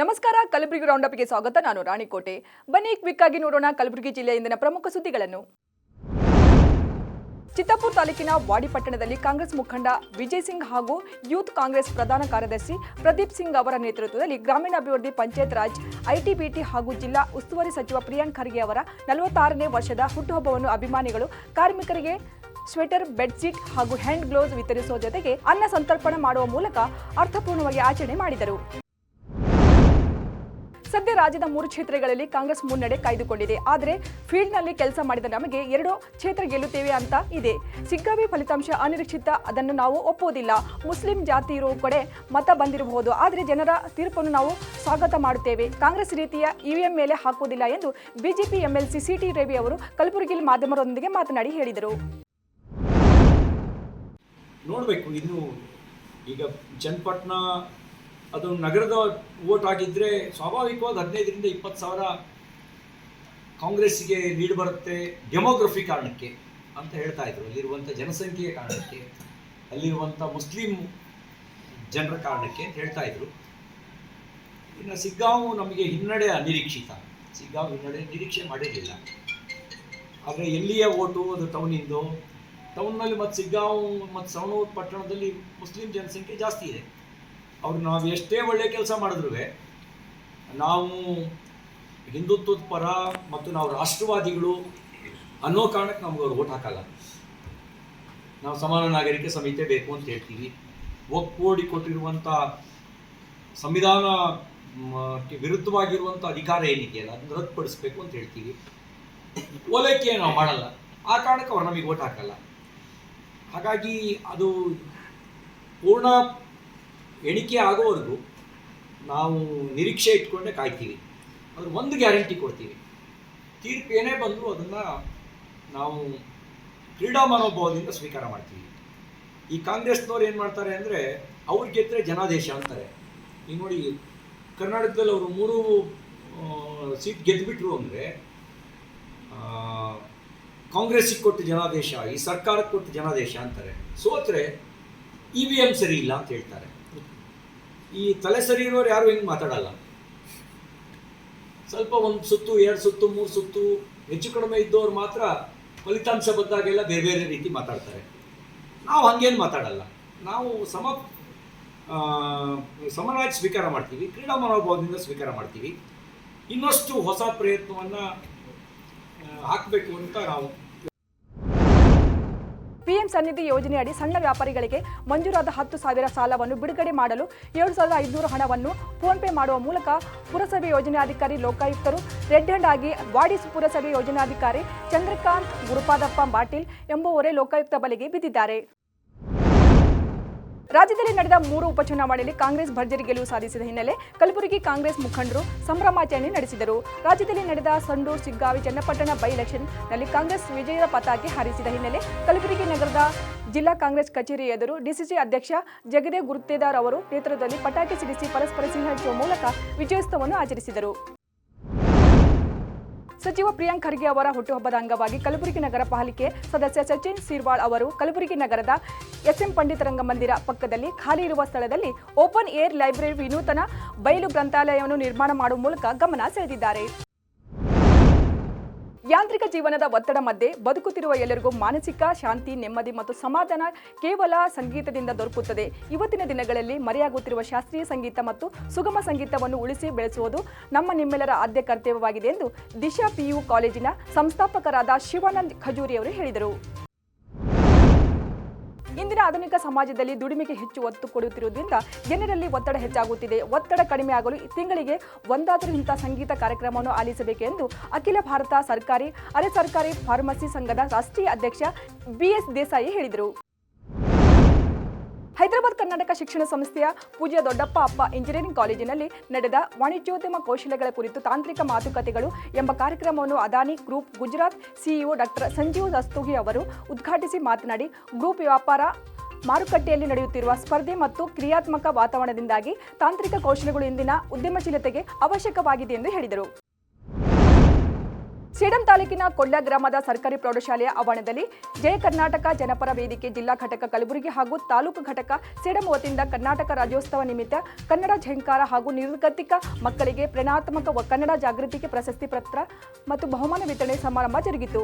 ನಮಸ್ಕಾರ, ಕಲಬುರಗಿ ರೌಂಡಪ್ಗೆ ಸ್ವಾಗತ. ನಾನು ರಾಣಿಕೋಟೆ. ಬನ್ನಿ ಕ್ವಿಕ್ ಆಗಿ ನೋಡೋಣ ಕಲಬುರಗಿ ಜಿಲ್ಲೆಯ ಇಂದಿನ ಪ್ರಮುಖ ಸುದ್ದಿಗಳನ್ನು. ಚಿತ್ತಾಪುರ ತಾಲೂಕಿನ ವಾಡಿಪಟ್ಟಣದಲ್ಲಿ ಕಾಂಗ್ರೆಸ್ ಮುಖಂಡ ವಿಜಯ್ ಸಿಂಗ್ ಹಾಗೂ ಯೂತ್ ಕಾಂಗ್ರೆಸ್ ಪ್ರಧಾನ ಕಾರ್ಯದರ್ಶಿ ಪ್ರದೀಪ್ ಸಿಂಗ್ ಅವರ ನೇತೃತ್ವದಲ್ಲಿ ಗ್ರಾಮೀಣಾಭಿವೃದ್ಧಿ ಪಂಚಾಯತ್ ರಾಜ್ ಐಟಿಬಿಟಿ ಹಾಗೂ ಜಿಲ್ಲಾ ಉಸ್ತುವಾರಿ ಸಚಿವ ಪ್ರಿಯಾಂಕ್ ಖರ್ಗೆ ಅವರ ನಲವತ್ತಾರನೇ ವರ್ಷದ ಹುಟ್ಟುಹಬ್ಬವನ್ನು ಅಭಿಮಾನಿಗಳು, ಕಾರ್ಮಿಕರಿಗೆ ಸ್ವೆಟರ್, ಬೆಡ್ಶೀಟ್ ಹಾಗೂ ಹ್ಯಾಂಡ್ ಗ್ಲೌಸ್ ವಿತರಿಸುವ ಜೊತೆಗೆ ಅನ್ನ ಸಂತರ್ಪಣೆ ಮಾಡುವ ಮೂಲಕ ಅರ್ಥಪೂರ್ಣವಾಗಿ ಆಚರಣೆ ಮಾಡಿದರು. ಸದ್ಯ ರಾಜ್ಯದ ಮೂರು ಕ್ಷೇತ್ರಗಳಲ್ಲಿ ಕಾಂಗ್ರೆಸ್ ಮುನ್ನಡೆ ಕಾಯ್ದುಕೊಂಡಿದೆ. ಆದರೆ ಫೀಲ್ಡ್ನಲ್ಲಿ ಕೆಲಸ ಮಾಡಿದ ನಮಗೆ ಎರಡು ಕ್ಷೇತ್ರ ಗೆಲ್ಲುತ್ತೇವೆ ಅಂತ ಇದೆ. ಸಿಗ್ಗಾವಿ ಫಲಿತಾಂಶ ಅನಿರೀಕ್ಷಿತ, ಅದನ್ನು ನಾವು ಒಪ್ಪುವುದಿಲ್ಲ. ಮುಸ್ಲಿಂ ಜಾತಿ ಇರುವ ಕಡೆ ಮತ ಬಂದಿರಬಹುದು. ಆದರೆ ಜನರ ತೀರ್ಪನ್ನು ನಾವು ಸ್ವಾಗತ ಮಾಡುತ್ತೇವೆ. ಕಾಂಗ್ರೆಸ್ ರೀತಿಯ ಇವಿಎಂ ಮೇಲೆ ಹಾಕುವುದಿಲ್ಲ ಎಂದು ಬಿಜೆಪಿ ಎಂಎಲ್ಸಿ ಸಿಟಿ ರವಿ ಅವರು ಕಲಬುರಗಿಯಲ್ಲಿ ಮಾಧ್ಯಮರೊಂದಿಗೆ ಮಾತನಾಡಿ ಹೇಳಿದರು. ನೋಡಬೇಕು, ಇನ್ನು ಈಗ ಚನ್ನಪಟ್ಟಣ ಅದು ನಗರದ ವೋಟ್ ಆಗಿದ್ದರೆ ಸ್ವಾಭಾವಿಕವಾಗಿ ಹದಿನೈದರಿಂದ ಇಪ್ಪತ್ತು ಸಾವಿರ ಕಾಂಗ್ರೆಸ್ಸಿಗೆ ಲೀಡ್ ಬರುತ್ತೆ ಡೆಮೋಗ್ರಫಿ ಕಾರಣಕ್ಕೆ ಅಂತ ಹೇಳ್ತಾ ಇದ್ರು. ಅಲ್ಲಿರುವಂಥ ಜನಸಂಖ್ಯೆಯ ಕಾರಣಕ್ಕೆ, ಅಲ್ಲಿರುವಂಥ ಮುಸ್ಲಿಂ ಜನರ ಕಾರಣಕ್ಕೆ ಅಂತ ಹೇಳ್ತಾ ಇದ್ರು. ಇನ್ನು ಸಿಗ್ಗಾಂವ್ ನಮಗೆ ಹಿನ್ನಡೆ ಅನಿರೀಕ್ಷಿತ. ಸಿಗ್ಗಾಂವ್ ಹಿನ್ನಡೆ ನಿರೀಕ್ಷೆ ಮಾಡಿರಲಿಲ್ಲ. ಆದರೆ ಎಲ್ಲಿಯ ಓಟು ಅದು ಟೌನಿಂದು. ಟೌನ್ನಲ್ಲಿ ಮತ್ತು ಸಿಗ್ಗಾಂವ್ ಮತ್ತು ಸವಣೂರು ಪಟ್ಟಣದಲ್ಲಿ ಮುಸ್ಲಿಂ ಜನಸಂಖ್ಯೆ ಜಾಸ್ತಿ ಇದೆ. ಅವ್ರು ನಾವು ಎಷ್ಟೇ ಒಳ್ಳೆಯ ಕೆಲಸ ಮಾಡಿದ್ರು ನಾವು ಹಿಂದುತ್ವದ ಪರ ಮತ್ತು ನಾವು ರಾಷ್ಟ್ರವಾದಿಗಳು ಅನ್ನೋ ಕಾರಣಕ್ಕೆ ನಮ್ಗೆ ಅವ್ರು ಓಟ್ ಹಾಕಲ್ಲ. ನಾವು ಸಮಾನ ನಾಗರಿಕ ಸಂಹಿತೆ ಬೇಕು ಅಂತ ಹೇಳ್ತೀವಿ. ಒಕ್ಕೋಡಿ ಕೊಟ್ಟಿರುವಂಥ ಸಂವಿಧಾನ ವಿರುದ್ಧವಾಗಿರುವಂಥ ಅಧಿಕಾರ ಏನಿದೆಯಲ್ಲ ಅದನ್ನು ರದ್ದುಪಡಿಸ್ಬೇಕು ಅಂತ ಹೇಳ್ತೀವಿ. ಓಲೈಕೆ ನಾವು ಮಾಡಲ್ಲ. ಆ ಕಾರಣಕ್ಕೆ ಅವ್ರು ನಮಗೆ ಓಟ್ ಹಾಕಲ್ಲ. ಹಾಗಾಗಿ ಅದು ಪೂರ್ಣ ಎಣಿಕೆ ಆಗೋವರೆಗೂ ನಾವು ನಿರೀಕ್ಷೆ ಇಟ್ಕೊಂಡೇ ಕಾಯ್ತೀವಿ. ಅದ್ರ ಒಂದು ಗ್ಯಾರಂಟಿ ಕೊಡ್ತೀವಿ. ತೀರ್ಪು ಏನೇ ಬಂದರೂ ಅದನ್ನು ನಾವು ಕ್ರೀಡಾ ಮನೋಭಾವದಿಂದ ಸ್ವೀಕಾರ ಮಾಡ್ತೀವಿ. ಈ ಕಾಂಗ್ರೆಸ್ನವ್ರು ಏನು ಮಾಡ್ತಾರೆ ಅಂದರೆ ಅವ್ರು ಗೆದ್ದರೆ ಜನಾದೇಶ ಅಂತಾರೆ. ಈಗ ನೋಡಿ ಕರ್ನಾಟಕದಲ್ಲಿ ಅವರು ಮೂರು ಸೀಟ್ ಗೆದ್ದುಬಿಟ್ರು ಅಂದರೆ ಕಾಂಗ್ರೆಸ್ಸಿಗೆ ಕೊಟ್ಟು ಜನಾದೇಶ, ಈ ಸರ್ಕಾರಕ್ಕೆ ಕೊಟ್ಟು ಜನಾದೇಶ ಅಂತಾರೆ. ಸೋತ್ರೆ ಇ ವಿ ಎಂ ಸರಿ ಇಲ್ಲ ಅಂತ ಹೇಳ್ತಾರೆ. ಈ ತಲೆ ಸರಿ ಇರೋರು ಯಾರು ಹಿಂಗೆ ಮಾತಾಡಲ್ಲ? ಸ್ವಲ್ಪ ಒಂದು ಸುತ್ತು, ಎರಡು ಸುತ್ತು, ಮೂರು ಸುತ್ತು, ಹೆಚ್ಚು ಕಡಿಮೆ ಇದ್ದವ್ರು ಮಾತ್ರ ಫಲಿತಾಂಶ ಬಂದಾಗೆಲ್ಲ ಬೇರೆ ಬೇರೆ ರೀತಿ ಮಾತಾಡ್ತಾರೆ. ನಾವು ಹಂಗೇನು ಮಾತಾಡಲ್ಲ. ನಾವು ಸಮ ಸಮನಾಗಿ ಸ್ವೀಕಾರ ಮಾಡ್ತೀವಿ, ಕ್ರೀಡಾ ಮನೋಭಾವದಿಂದ ಸ್ವೀಕಾರ ಮಾಡ್ತೀವಿ. ಇನ್ನಷ್ಟು ಹೊಸ ಪ್ರಯತ್ನವನ್ನು ಹಾಕಬೇಕು ಅಂತ ನಾವು ಪಿಎಂ ಸನ್ನಿಧಿ ಯೋಜನೆಯಡಿ ಸಣ್ಣ ವ್ಯಾಪಾರಿಗಳಿಗೆ ಮಂಜೂರಾದ ಹತ್ತು ಸಾವಿರ ಸಾಲವನ್ನು ಬಿಡುಗಡೆ ಮಾಡಲು ಏಳು ಸಾವಿರದ ಐದುನೂರು ಹಣವನ್ನು ಫೋನ್ಪೇ ಮಾಡುವ ಮೂಲಕ ಪುರಸಭೆ ಯೋಜನಾಧಿಕಾರಿ ಲೋಕಾಯುಕ್ತರು ರೆಡ್ ಹ್ಯಾಂಡ್ ಆಗಿ ವಾಡಿಸ್ ಪುರಸಭೆ ಯೋಜನಾಧಿಕಾರಿ ಚಂದ್ರಕಾಂತ್ ಗುರುಪಾದಪ್ಪ ಪಾಟೀಲ್ ಎಂಬುವರೇ ಲೋಕಾಯುಕ್ತ ಬಲೆಗೆ ಬಿದ್ದಿದ್ದಾರೆ. ರಾಜ್ಯದಲ್ಲಿ ನಡೆದ ಮೂರು ಉಪಚುನಾವಣೆಯಲ್ಲಿ ಕಾಂಗ್ರೆಸ್ ಭರ್ಜರಿ ಗೆಲುವು ಸಾಧಿಸಿದ ಹಿನ್ನೆಲೆ ಕಲಬುರಗಿ ಕಾಂಗ್ರೆಸ್ ಮುಖಂಡರು ಸಂಭ್ರಮಾಚರಣೆ ನಡೆಸಿದರು. ರಾಜ್ಯದಲ್ಲಿ ನಡೆದ ಸಂಡೂರು, ಸಿಗ್ಗಾವಿ, ಚನ್ನಪಟ್ಟಣ ಬೈ ಎಲೆಕ್ಷನ್ನಲ್ಲಿ ಕಾಂಗ್ರೆಸ್ ವಿಜಯದ ಪತಾಕೆ ಹಾರಿಸಿದ ಹಿನ್ನೆಲೆ ಕಲಬುರಗಿ ನಗರದ ಜಿಲ್ಲಾ ಕಾಂಗ್ರೆಸ್ ಕಚೇರಿ ಎದುರು ಡಿಸಿಸಿ ಅಧ್ಯಕ್ಷ ಜಗದೇವ್ ಗುರುತೇದಾರ್ ಅವರು ನೇತೃತ್ವದಲ್ಲಿ ಪಟಾಕಿ ಸಿಡಿಸಿ ಪರಸ್ಪರ ಸಿಂಹರಿಸುವ ಮೂಲಕ ವಿಜಯೋತ್ಸವವನ್ನು ಆಚರಿಸಿದರು. ಸಚಿವ ಪ್ರಿಯಾಂಕ್ ಖರ್ಗೆ ಅವರ ಹುಟ್ಟುಹಬ್ಬದ ಅಂಗವಾಗಿ ಕಲಬುರಗಿ ನಗರ ಪಾಲಿಕೆ ಸದಸ್ಯ ಸಚಿನ್ ಸಿರ್ವಾಳ್ ಅವರು ಕಲಬುರಗಿ ನಗರದ ಎಸ್ಎಂ ಪಂಡಿತ ರಂಗಮಂದಿರ ಪಕ್ಕದಲ್ಲಿ ಖಾಲಿ ಇರುವ ಸ್ಥಳದಲ್ಲಿ ಓಪನ್ ಏರ್ ಲೈಬ್ರರಿ ವಿನೂತನ ಬಯಲು ಗ್ರಂಥಾಲಯವನ್ನು ನಿರ್ಮಾಣ ಮಾಡುವ ಮೂಲಕ ಗಮನ ಸೆಳೆದಿದ್ದಾರೆ. ಯಾಂತ್ರಿಕ ಜೀವನದ ಒತ್ತಡ ಮಧ್ಯೆ ಬದುಕುತ್ತಿರುವ ಎಲ್ಲರಿಗೂ ಮಾನಸಿಕ ಶಾಂತಿ, ನೆಮ್ಮದಿ ಮತ್ತು ಸಮಾಧಾನ ಕೇವಲ ಸಂಗೀತದಿಂದ ದೊರಕುತ್ತದೆ. ಇವತ್ತಿನ ದಿನಗಳಲ್ಲಿ ಮರೆಯಾಗುತ್ತಿರುವ ಶಾಸ್ತ್ರೀಯ ಸಂಗೀತ ಮತ್ತು ಸುಗಮ ಸಂಗೀತವನ್ನು ಉಳಿಸಿ ಬೆಳೆಸುವುದು ನಮ್ಮ ನಿಮ್ಮೆಲ್ಲರ ಆದ್ಯ ಕರ್ತವ್ಯವಾಗಿದೆ ಎಂದು ದಿಶಾ ಪಿಯು ಕಾಲೇಜಿನ ಸಂಸ್ಥಾಪಕರಾದ ಶಿವಾನಂದ್ ಖಜೂರಿಯವರು ಹೇಳಿದರು. ಇಂದಿನ ಆಧುನಿಕ ಸಮಾಜದಲ್ಲಿ ದುಡಿಮೆಗೆ ಹೆಚ್ಚು ಒತ್ತು ಕೊಡುತ್ತಿರುವುದರಿಂದ ಜನರಲ್ಲಿ ಒತ್ತಡ ಹೆಚ್ಚಾಗುತ್ತಿದೆ. ಒತ್ತಡ ಕಡಿಮೆ ಆಗಲು ತಿಂಗಳಿಗೆ ಒಂದಾದರೂ ಇಂಥ ಸಂಗೀತ ಕಾರ್ಯಕ್ರಮವನ್ನು ಆಲಿಸಬೇಕು ಎಂದು ಅಖಿಲ ಭಾರತ ಸರ್ಕಾರಿ, ಅರೆ ಸರ್ಕಾರಿ ಫಾರ್ಮಸಿ ಸಂಘದ ರಾಷ್ಟ್ರೀಯ ಅಧ್ಯಕ್ಷ ಬಿಎಸ್ ದೇಸಾಯಿ ಹೇಳಿದರು. ಹೈದರಾಬಾದ್ ಕರ್ನಾಟಕ ಶಿಕ್ಷಣ ಸಂಸ್ಥೆಯ ಪೂಜ್ಯ ದೊಡ್ಡಪ್ಪ ಅಪ್ಪ ಇಂಜಿನಿಯರಿಂಗ್ ಕಾಲೇಜಿನಲ್ಲಿ ನಡೆದ ವಾಣಿಜ್ಯೋದ್ಯಮ ಕೌಶಲ್ಯಗಳ ಕುರಿತು ತಾಂತ್ರಿಕ ಮಾತುಕತೆಗಳು ಎಂಬ ಕಾರ್ಯಕ್ರಮವನ್ನು Adani group Gujarat CEO doctor Sanjeev Dastogi ಅವರು ಉದ್ಘಾಟಿಸಿ ಮಾತನಾಡಿ, ಗ್ರೂಪ್ ವ್ಯಾಪಾರ ಮಾರುಕಟ್ಟೆಯಲ್ಲಿ ನಡೆಯುತ್ತಿರುವ ಸ್ಪರ್ಧೆ ಮತ್ತು ಕ್ರಿಯಾತ್ಮಕ ವಾತಾವರಣದಿಂದಾಗಿ ತಾಂತ್ರಿಕ ಕೌಶಲ್ಯಗಳು ಇಂದಿನ ಉದ್ಯಮಶೀಲತೆಗೆ ಅವಶ್ಯಕವಾಗಿದೆ ಎಂದು ಹೇಳಿದರು. ಸೇಡಂ ತಾಲೂಕಿನ ಕೊಳ್ಳ ಗ್ರಾಮದ ಸರ್ಕಾರಿ ಪ್ರೌಢಶಾಲೆಯ ಆವರಣದಲ್ಲಿ ಜಯ ಕರ್ನಾಟಕ ಜನಪರ ವೇದಿಕೆ ಜಿಲ್ಲಾ ಘಟಕ ಕಲಬುರಗಿ ಹಾಗೂ ತಾಲೂಕು ಘಟಕ ಸೇಡಂ ವತಿಯಿಂದ ಕರ್ನಾಟಕ ರಾಜ್ಯೋತ್ಸವ ನಿಮಿತ್ತ ಕನ್ನಡ ಝಂಕಾರ ಹಾಗೂ ನಿರ್ಗತಿಕ ಮಕ್ಕಳಿಗೆ ಪ್ರಣಾತ್ಮಕ ಕನ್ನಡ ಜಾಗೃತಿಗೆ ಪ್ರಶಸ್ತಿ ಪತ್ರ ಮತ್ತು ಬಹುಮಾನ ವಿತರಣೆ ಸಮಾರಂಭ ಜರುಗಿತು.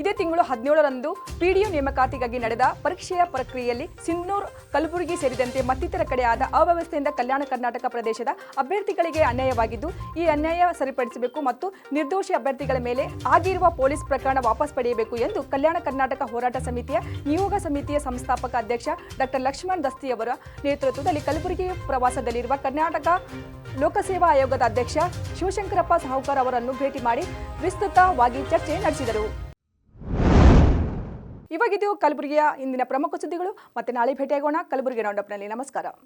ಇದೇ ತಿಂಗಳು ಹದಿನೇಳರಂದು ಪಿಡಿಒ ನೇಮಕಾತಿಗಾಗಿ ನಡೆದ ಪರೀಕ್ಷೆಯ ಪ್ರಕ್ರಿಯೆಯಲ್ಲಿ ಸಿನ್ನೂರ್, ಕಲಬುರಗಿ ಸೇರಿದಂತೆ ಮತ್ತಿತರ ಕಡೆ ಆದ ಅವ್ಯವಸ್ಥೆಯಿಂದ ಕಲ್ಯಾಣ ಕರ್ನಾಟಕ ಪ್ರದೇಶದ ಅಭ್ಯರ್ಥಿಗಳಿಗೆ ಅನ್ಯಾಯವಾಗಿದ್ದು, ಈ ಅನ್ಯಾಯ ಸರಿಪಡಿಸಬೇಕು ಮತ್ತು ನಿರ್ದೋಷಿ ಅಭ್ಯರ್ಥಿಗಳ ಮೇಲೆ ಆಗಿರುವ ಪೊಲೀಸ್ ಪ್ರಕರಣ ವಾಪಸ್ ಪಡೆಯಬೇಕು ಎಂದು ಕಲ್ಯಾಣ ಕರ್ನಾಟಕ ಹೋರಾಟ ಸಮಿತಿಯ ನಿಯೋಗ ಸಮಿತಿಯ ಸಂಸ್ಥಾಪಕ ಅಧ್ಯಕ್ಷ ಡಾಕ್ಟರ್ ಲಕ್ಷ್ಮಣ್ ದಸ್ತಿಯವರ ನೇತೃತ್ವದಲ್ಲಿ ಕಲಬುರಗಿ ಪ್ರವಾಸದಲ್ಲಿರುವ ಕರ್ನಾಟಕ ಲೋಕಸೇವಾ ಆಯೋಗದ ಅಧ್ಯಕ್ಷ ಶಿವಶಂಕರಪ್ಪ ಸಾಹುಕಾರ್ ಅವರನ್ನು ಭೇಟಿ ಮಾಡಿ ವಿಸ್ತೃತವಾಗಿ ಚರ್ಚೆ ನಡೆಸಿದರು. ಇವಾಗಿದ್ದು ಕಲಬುರಗಿಯ ಇಂದಿನ ಪ್ರಮುಖ ಸುದ್ದಿಗಳು. ಮತ್ತೆ ನಾಳೆ ಭೇಟಿಯಾಗೋಣ. ಕಲಬುರಗಿ ರೌಂಡಪ್ನಲ್ಲಿ ನಮಸ್ಕಾರ.